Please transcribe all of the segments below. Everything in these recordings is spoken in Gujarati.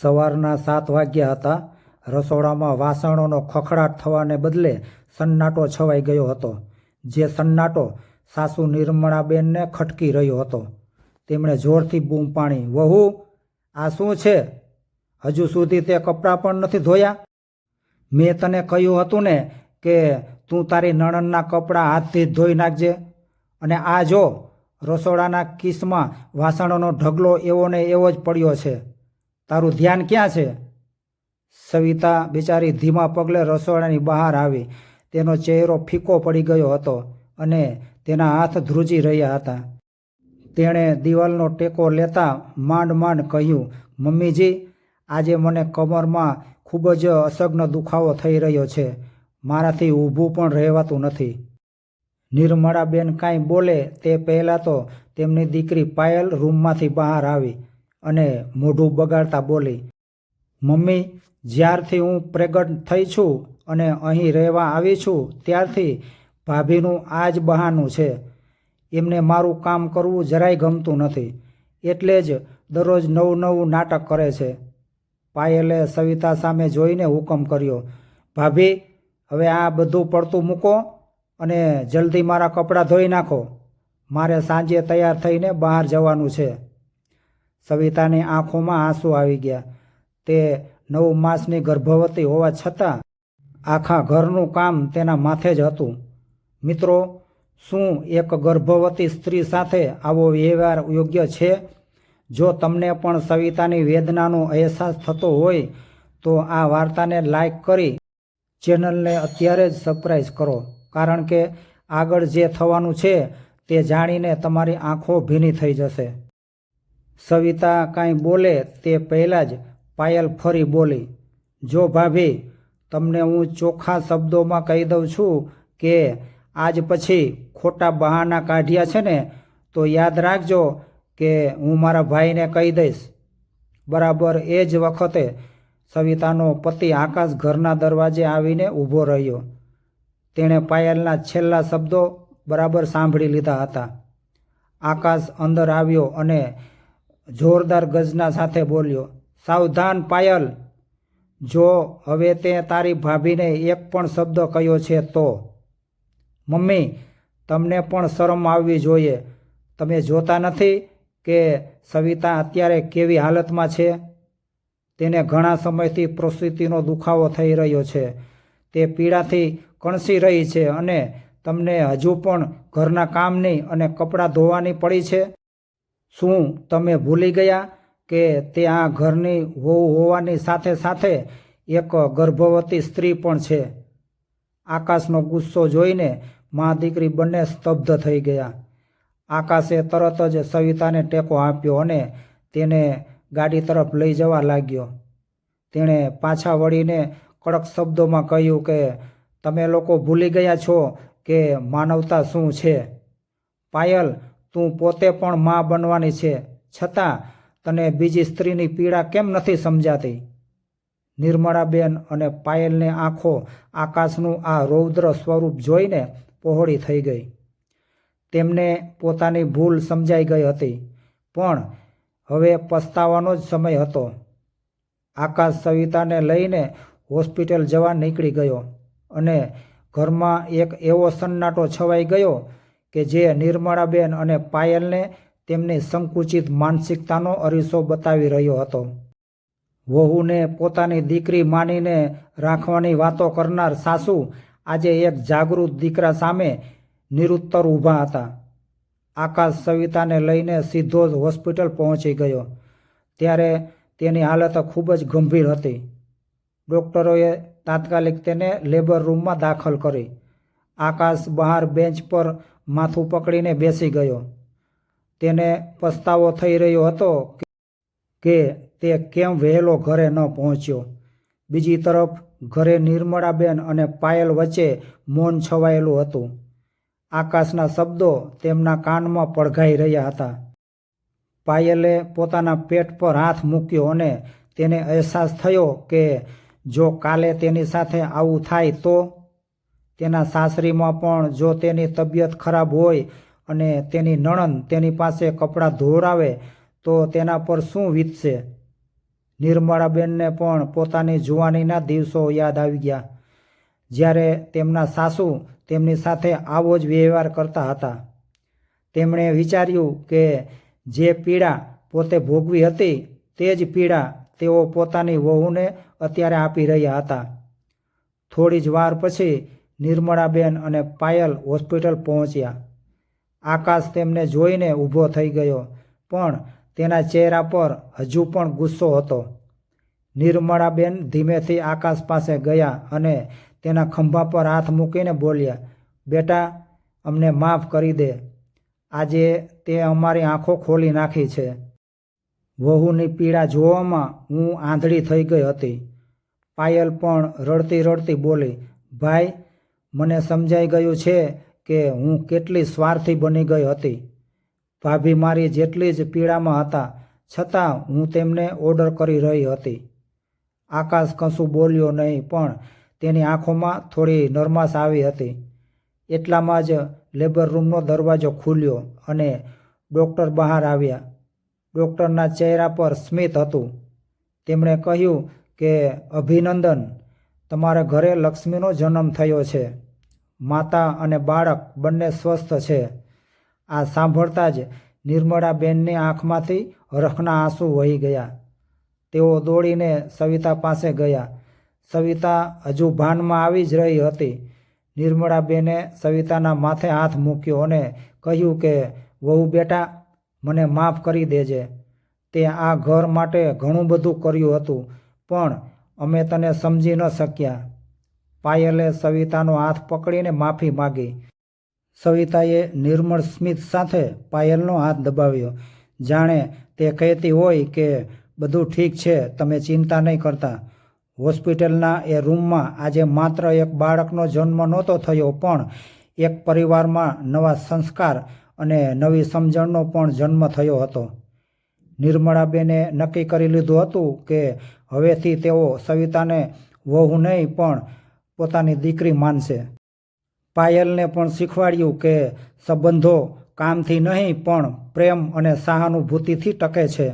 સવારના સાત વાગ્યા હતા. રસોડામાં વાસણોનો ખખડાટ થવાને બદલે સન્નાટો છવાઈ ગયો હતો, જે સન્નાટો સાસુ નિર્મળાબેનને ખટકી રહ્યો હતો. તેમણે જોરથી બૂમ પાણી વહુ, આ શું છે? હજુ સુધી તે કપડાં પણ નથી ધોયા? મેં તને કહ્યું હતું ને કે તું તારી નણંદના કપડાં હાથથી જ ધોઈ નાખજે. અને આ જો, રસોડાના કિસમાં વાસણોનો ઢગલો એવો ને એવો જ પડ્યો છે. તારું ધ્યાન ક્યાં છે? સવિતા બિચારી ધીમા પગલે રસોડાની બહાર આવી. તેનો ચહેરો ફીકો પડી ગયો હતો અને તેના હાથ ધ્રુજી રહ્યા હતા. તેણે દિવાલનો ટેકો લેતા માંડ માંડ કહ્યું, મમ્મીજી, આજે મને કમરમાં ખૂબ જ અસગ્ન દુખાવો થઈ રહ્યો છે. મારાથી ઊભું પણ રહેવાતું નથી. નિર્મળાબેન કાંઈ બોલે તે પહેલાં તો તેમની દીકરી પાયલ રૂમમાંથી બહાર આવી. અને મોઢું બગાડતા બોલી, મમ્મી, જ્યારથી હું પ્રેગટ થઈ છું અને અહીં રહેવા આવી છું, ત્યારથી ભાભીનું આ જ બહાનું છે. એમને મારું કામ કરવું જરાય ગમતું નથી. એટલે જ દરરોજ નવું નવું નાટક કરે છે. પાયલે સવિતા સામે જોઈને હુકમ કર્યો, ભાભી, હવે આ બધું પડતું મૂકો અને જલ્દી મારા કપડાં ધોઈ નાખો. મારે સાંજે તૈયાર થઈને બહાર જવાનું છે. સવિતાની આંખોમાં આંસુ આવી ગયા. તે નવ માસની ગર્ભવતી હોવા છતાં આખા ઘરનું કામ તેના માથે જ હતું. મિત્રો, શું એક ગર્ભવતી સ્ત્રી સાથે આવો વ્યવહાર યોગ્ય છે? જો તમને પણ સવિતાની વેદનાનો અહેસાસ થતો હોય, તો આ વાર્તાને લાઈક કરી ચેનલને અત્યારે જ સબસ્ક્રાઈબ કરો. કારણ કે આગળ જે થવાનું છે તે જાણીને તમારી આંખો ભીની થઈ જશે. સવિતા કાંઈ બોલે તે પહેલાં જ પાયલ ફરી બોલી, જો ભાભી, તમને હું ચોખ્ખા શબ્દોમાં કહી દઉં છું કે આજ પછી ખોટા બહાના કાઢ્યા છે ને, તો યાદ રાખજો કે હું મારા ભાઈને કહી દઈશ. બરાબર એ જ વખતે સવિતાનો પતિ આકાશ ઘરના દરવાજે આવીને ઊભો રહ્યો. તેણે પાયલના છેલ્લા શબ્દો બરાબર સાંભળી લીધા હતા. આકાશ અંદર આવ્યો અને જોરદાર ગજના સાથે બોલ્યો, સાવધાન પાયલ! જો હવે તે તારી ભાભીને એક પણ શબ્દ કહ્યો છે તો? મમ્મી, તમને પણ શરમ આવવી જોઈએ. તમે જોતા નથી કે સવિતા અત્યારે કેવી હાલતમાં છે? તેને ઘણા સમયથી પ્રસૂતિનો દુખાવો થઈ રહ્યો છે. તે પીડાથી કણસી રહી છે અને તમને હજુ પણ ઘરના કામની અને કપડાં ધોવાની પડી છે? શું તમે ભૂલી ગયા કે તે આ ઘરની વહુ હોવાની સાથે સાથે એક ગર્ભવતી સ્ત્રી પણ છે? આકાશનો ગુસ્સો જોઈને મા દીકરી બંને સ્તબ્ધ થઈ ગયા. આકાશે તરત જ સવિતાને ટેકો આપ્યો અને તેને ગાડી તરફ લઈ જવા લાગ્યો. તેણે પાછા વળીને કડક શબ્દોમાં કહ્યું કે, તમે લોકો ભૂલી ગયા છો કે માનવતા શું છે? પાયલ તું પોતે પણ મા બનવાની છે. છતાં તને બીજી સ્ત્રીની પીડા કેમ નથી સમજાતી? નિર્મળાબેન અને પાયલની આંખો આકાશનું આ રૌદ્ર સ્વરૂપ જોઈને પહોળી થઈ ગઈ. તેમને પોતાની ભૂલ સમજાઈ ગઈ હતી, પણ હવે પસ્તાવાનો જ સમય હતો. આકાશ સવિતાને લઈને હોસ્પિટલ જવા નીકળી ગયો અને ઘરમાં એક એવો સન્નાટો છવાઈ ગયો કે જે નિર્મળાબેન અને પાયલને તેમની સંકુચિત માનસિકતાનો અરીસો બતાવી રહ્યો હતો. વહુને પોતાની દીકરી માનીને રાખવાની વાતો કરનાર સાસુ આજે એક જાગૃત દીકરા સામે નિરુત્તર ઊભા હતા. આકાશ સવિતાને લઈને સીધો જ હોસ્પિટલ પહોંચી ગયો. ત્યારે તેની હાલત ખૂબ જ ગંભીર હતી. ડૉક્ટરોએ તાત્કાલિક તેને લેબર રૂમમાં દાખલ કરી. આકાશ બહાર બેન્ચ પર માથું પકડીને બેસી ગયો. તેને પસ્તાવો થઈ રહ્યો હતો કે તે કેમ વહેલો ઘરે ન પહોંચ્યો? બીજી તરફ, ઘરે નિર્મળાબેન અને પાયલ વચ્ચે મૌન છવાયેલું હતું. આકાશના શબ્દો તેમના કાનમાં પડઘાઈ રહ્યા હતા. પાયલે પોતાના પેટ પર હાથ મૂક્યો અને તેને અહેસાસ થયો કે, જો કાલે તેની સાથે આવું થાય તો તેના સાસરીમાં પણ જો તેની તબિયત ખરાબ હોય અને તેની નણંદ તેની પાસે કપડાં ધોરાવે તો તેના પર શું વીતશે? નિર્મળાબેનને પણ પોતાની જુવાનીના દિવસો યાદ આવી ગયા. જ્યારે તેમના સાસુ તેમની સાથે આવો જ વ્યવહાર કરતા હતા. તેમણે વિચાર્યું કે જે પીડા પોતે ભોગવી હતી, તે જ પીડા તેઓ પોતાની વહુને અત્યારે આપી રહ્યા હતા. થોડી જ વાર પછી નિર્મળાબેન અને પાયલ હોસ્પિટલ પહોંચ્યા. આકાશ તેમને જોઈને ઊભો થઈ ગયો, પણ તેના ચહેરા પર હજુ પણ ગુસ્સો હતો. નિર્મળાબેન ધીમેથી આકાશ પાસે ગયા અને તેના ખંભા પર હાથ મૂકીને બોલ્યા, બેટા, અમને માફ કરી દે. આજે તે અમારી આંખો ખોલી નાખી છે. વહુની પીડા જોવામાં હું આંધળી થઈ ગઈ હતી. પાયલ પણ રડતી રડતી બોલી, ભાઈ મને સમજાઈ ગયું છે કે હું કેટલી સ્વાર્થી બની ગઈ હતી. ભાભી મારી જેટલી જ પીડામાં હતા, છતાં હું તેમને ઓર્ડર કરી રહી હતી. આકાશ કશું બોલ્યો નહીં, પણ તેની આંખોમાં થોડી નરમાશ આવી હતી. એટલામાં જ લેબર રૂમનો દરવાજો ખુલ્યો અને ડૉક્ટર બહાર આવ્યા. ડૉક્ટરના ચહેરા પર સ્મિત હતું. તેમણે કહ્યું કે, અભિનંદન. તમારા ઘરે લક્ષ્મીનો જન્મ થયો છે. માતા અને બાળક બંને સ્વસ્થ છે. આ સાંભળતા જ નિર્મળાબેનની આંખમાંથી હરખના આંસુ વહી ગયા. તેઓ દોડીને સવિતા પાસે ગયા. સવિતા હજુ ભાનમાં આવી જ રહી હતી. નિર્મળાબેને સવિતાના માથે હાથ મૂક્યો અને કહ્યું કે, વહુ બેટા, મને માફ કરી દેજે. તે આ ઘર માટે ઘણું બધું કર્યું હતું, પણ અમે તને સમજી ન શક્યા. પાયલે સવિતાનો હાથ પકડીને માફી માગી. સવિતાએ નિર્મળ સ્મિત સાથે પાયલનો હાથ દબાવ્યો. જાણે તે કહેતી હોય કે બધું ઠીક છે, તમે ચિંતા નહીં કરતા. હોસ્પિટલના એ રૂમમાં આજે માત્ર એક બાળકનો જન્મ નહોતો થયો, પણ એક પરિવારમાં નવા સંસ્કાર અને નવી સમજણનો પણ જન્મ થયો હતો. નિર્મળાબેને નક્કી કરી લીધું હતું કે હવેથી તેઓ સવિતાને વહુ નહીં, પણ પોતાની દીકરી માનશે. પાયલને પણ શીખવાડ્યું કે સંબંધો કામથી નહીં, પણ પ્રેમ અને સહાનુભૂતિથી ટકે છે.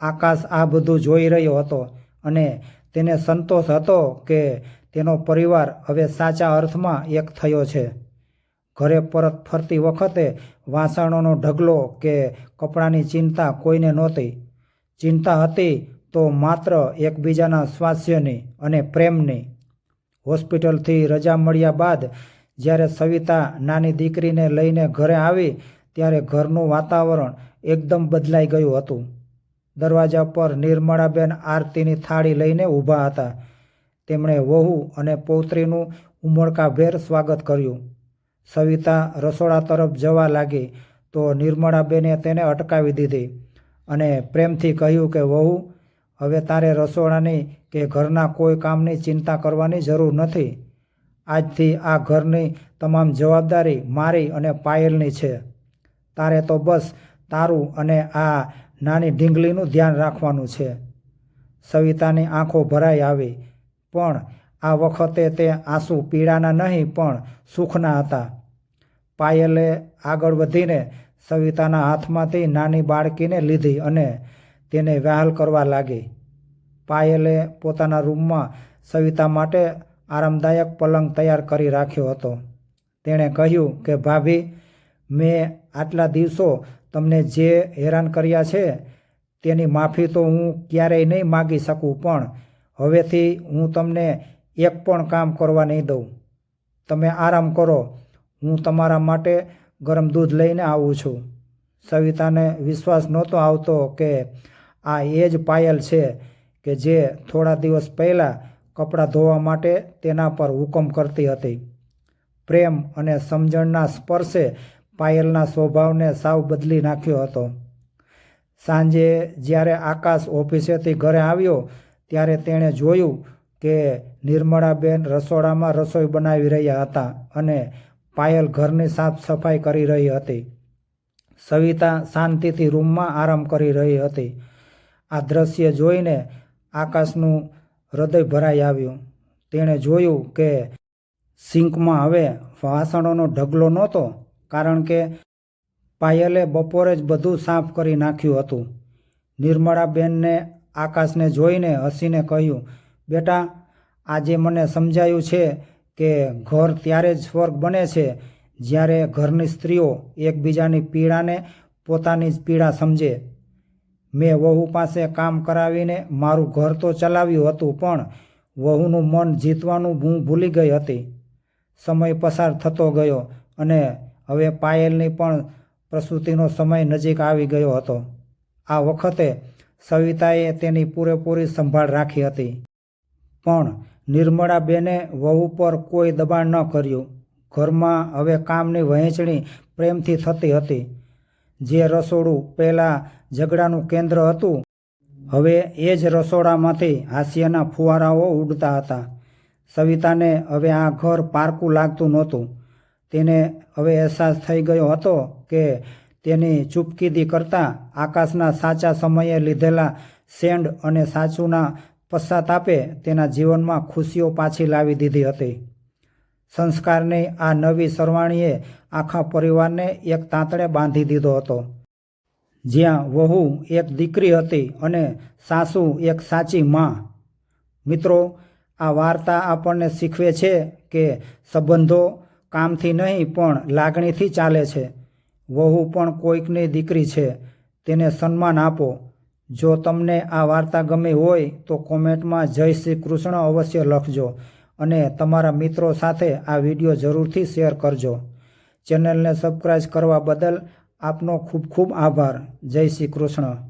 આકાશ આ બધું જોઈ રહ્યો હતો અને તેને સંતોષ હતો કે તેનો પરિવાર હવે સાચા અર્થમાં એક થયો છે. ઘરે પરત ફરતી વખતે વાસણોનો ઢગલો કે કપડાંની ચિંતા કોઈને નહોતી. ચિંતા હતી તો માત્ર એકબીજાના સ્વાસ્થ્યની અને પ્રેમની. હોસ્પિટલથી રજા મળ્યા બાદ જ્યારે સવિતા નાની દીકરીને લઈને ઘરે આવી, ત્યારે ઘરનું વાતાવરણ એકદમ બદલાઈ ગયું હતું. દરવાજા પર નિર્મળાબેન આરતીની થાળી લઈને ઊભા હતા. તેમણે વહુ અને પૌત્રીનું ઉમળકાભેર સ્વાગત કર્યું. સવિતા રસોડા તરફ જવા લાગી, તો નિર્મળાબેને તેને અટકાવી દીધી અને પ્રેમથી કહ્યું કે, વહુ હવે તારે રસોડાની કે ઘરના કોઈ કામની ચિંતા કરવાની જરૂર નથી. આજથી આ ઘરની તમામ જવાબદારી મારી અને પાયલની છે. તારે તો બસ તારું અને આ નાની ઢીંગલીનું ધ્યાન રાખવાનું છે. સવિતાની આંખો ભરાઈ આવી, પણ આ વખતે તે આંસુ પીડાના નહીં, પણ સુખના હતા. પાયલે આગળ વધીને સવિતાના હાથમાંથી નાની બાળકીને લીધી અને તેને વહાલ કરવા લાગી. પાયલે પોતાના રૂમમાં સવિતા માટે આરામદાયક પલંગ તૈયાર કરી રાખ્યો હતો. તેણે કહ્યું કે, ભાભી, મેં આટલા દિવસો તમને જે હેરાન કર્યા છે, તેની માફી તો હું ક્યારેય નહીં માગી શકું, પણ હવેથી હું તમને એક પણ કામ કરવા નહીં દઉં. તમે આરામ કરો, હું તમારા માટે ગરમ દૂધ લઈને આવું છું. સવિતાને વિશ્વાસ નહોતો આવતો કે આ એ જ પાયલ છે કે જે થોડા દિવસ પહેલાં કપડાં ધોવા માટે તેના પર હુકમ કરતી હતી. પ્રેમ અને સમજણના સ્પર્શે પાયલના સ્વભાવને સાવ બદલી નાખ્યો હતો. સાંજે જ્યારે આકાશ ઓફિસેથી ઘરે આવ્યો, ત્યારે તેણે જોયું કે નિર્મળાબેન રસોડામાં રસોઈ બનાવી રહ્યા હતા અને પાયલ ઘરની સાફ સફાઈ કરી રહી હતી. સવિતા શાંતિથી રૂમમાં આરામ કરી રહી હતી. આ દ્રશ્ય જોઈને આકાશનું હૃદય ભરાઈ આવ્યું. તેણે જોયું કે સિંકમાં હવે વાસણોનો ઢગલો નહોતો, કારણ કે પાયલે બપોરે જ બધું સાફ કરી નાખ્યું હતું. નિર્મળાબેનને આકાશને જોઈને હસીને કહ્યું, બેટા, આજે મને સમજાયું છે કે ઘર ત્યારે જ સ્વર્ગ બને છે, જ્યારે ઘરની સ્ત્રીઓ એકબીજાની પીડાને પોતાની જ પીડા સમજે. મેં વહુ પાસે કામ કરાવીને મારું ઘર તો ચલાવ્યું હતું, પણ વહુનું મન જીતવાનું હું ભૂલી ગઈ હતી. સમય પસાર થતો ગયો અને હવે પાયલની પણ પ્રસૂતિનો સમય નજીક આવી ગયો હતો. આ વખતે સવિતાએ તેની પૂરેપૂરી સંભાળ રાખી હતી. પણ નિર્મળાબેને વહુ પર કોઈ દબાણ ન કર્યું. ઘરમાં હવે કામની વહેંચણી પ્રેમથી થતી હતી. જે રસોડું પહેલાં ઝઘડાનું કેન્દ્ર હતું, હવે એ જ રસોડામાંથી હાસ્યના ફુવારાઓ ઉડતા હતા. સવિતાને હવે આ ઘર પારકું લાગતું નહોતું. તેને હવે અહેસાસ થઈ ગયો હતો કે તેની ચૂપકીદી કરતાં આકાશના સાચા સમયે લીધેલા સેન્ડ અને સાચુના પશ્ચાતાપે તેના જીવનમાં ખુશીઓ પાછી લાવી દીધી હતી. સંસ્કારની આ નવી સરવાણીએ આખા પરિવારને એક તાંતણે બાંધી દીધો હતો. જ્યાં વહુ એક દીકરી હતી અને સાસુ એક સાચી માં. મિત્રો, આ વાર્તા આપણને શીખવે છે કે સંબંધો કામથી નહીં પણ લાગણીથી ચાલે છે. વહુ પણ કોઈકની દીકરી છે. તેને સન્માન આપો. જો તમને આ વાર્તા ગમી હોય તો કોમેન્ટમાં જય શ્રી કૃષ્ણ અવશ્ય લખજો. અને તમારા મિત્રો સાથે આ વીડિયો જરૂરથી શેર કરજો. ચેનલને સબસ્ક્રાઈબ કરવા બદલ આપનો ખૂબ ખૂબ આભાર. જય શ્રી કૃષ્ણ.